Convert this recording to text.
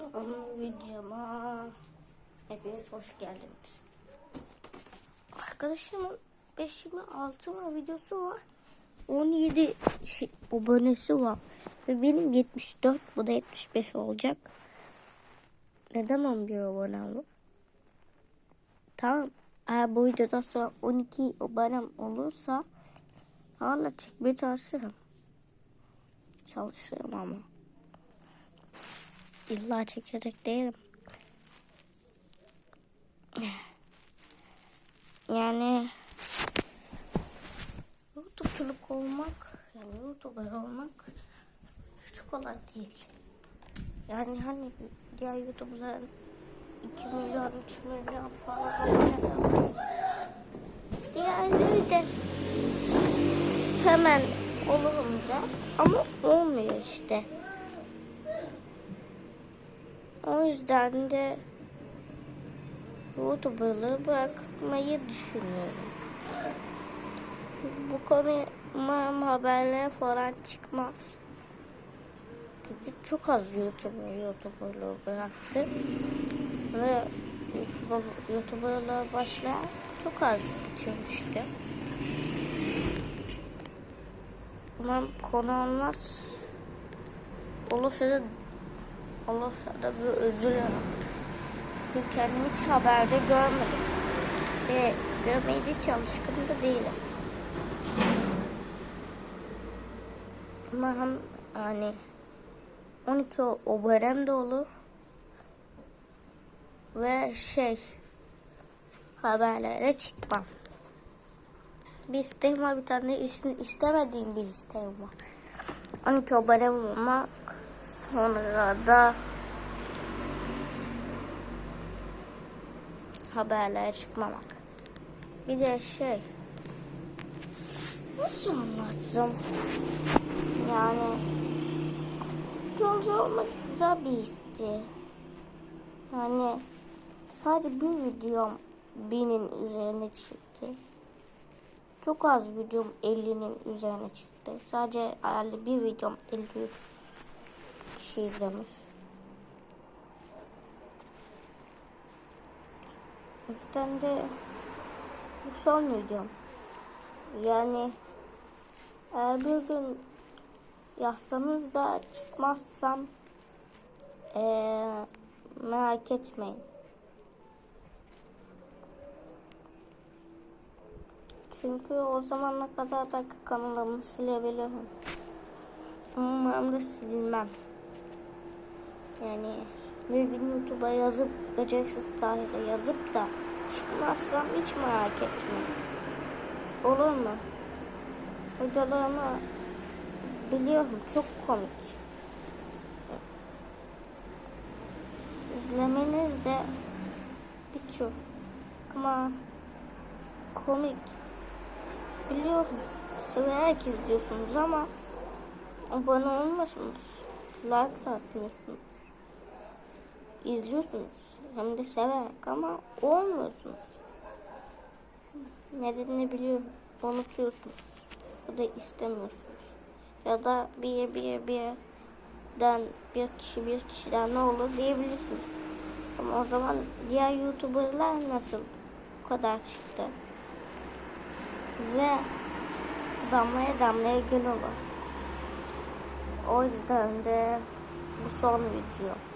Son videoma hepiniz hoş geldiniz. Arkadaşımın 5 mi 6 mı videosu var. 17 şey, abonesi var. Ve benim 74 bu da 75 olacak. Neden 11 abonem var? Tamam. Eğer bu videodan sonra 12 abonem olursa hala çekmeye çalışırım. Çalışırım ama. İlla çekecek değilim. Yani YouTube'culuk olmak, yani YouTuber olmak hiç kolay değil. Yani hani diğer YouTuber'ların 2 milyon, 3 milyon falan. Diğerleri de hemen olunca ama olmuyor işte. O yüzden de YouTuber'lığı bırakmayı düşünüyorum. Bu konu umarım haberlere falan çıkmaz. Çünkü çok az YouTuber YouTuber'lığı bıraktı. Ve YouTuber- YouTuber'lığa başlayan çok az bitirmişti. Umarım konu olmaz. Olursa da olursa da bir dilerim. Çünkü kendimi hiç haberde görmedim. Ve görmeye de hiç da değilim. Umarım hani 12 abonem de olur. Ve şey haberlere çıkmam. Bir isteğim var bir tane is- istemediğim bir isteğim var. 12 abonem olmak sonra da haberlere çıkmamak. Bir de şey nasıl anlatsam yani yolcu olmak güzel bir histi. Yani sadece bir videom binin üzerine çıktı. Çok az videom 50'nin üzerine çıktı. Sadece herhalde bir videom 53 kişi izlemiş. O yüzden de bu son videom. Yani eğer bir gün yazsanız da çıkmazsam eee, merak etmeyin. Çünkü o zamana kadar belki kanalımı silebilirim. Umarım da silmem. Yani bir gün YouTube'a yazıp beceriksiz Tahir'e yazıp da çıkmazsam hiç merak etmeyin. Olur mu? Videolarımı biliyorum çok komik. İzlemeniz de birçok ama komik. Biliyorum severek izliyorsunuz ama abone olmuyorsunuz. Like atmıyorsunuz. İzliyorsunuz hem de severek ama olmuyorsunuz. Nedenini biliyorum. Unutuyorsunuz. Ya da istemiyorsunuz. Ya da bir bir birden bir kişi bir kişiden ne olur diyebilirsiniz. Ama o zaman diğer YouTuber'lar nasıl bu kadar çıktı? Ve damlaya damlaya göl olur. O yüzden de bu son video.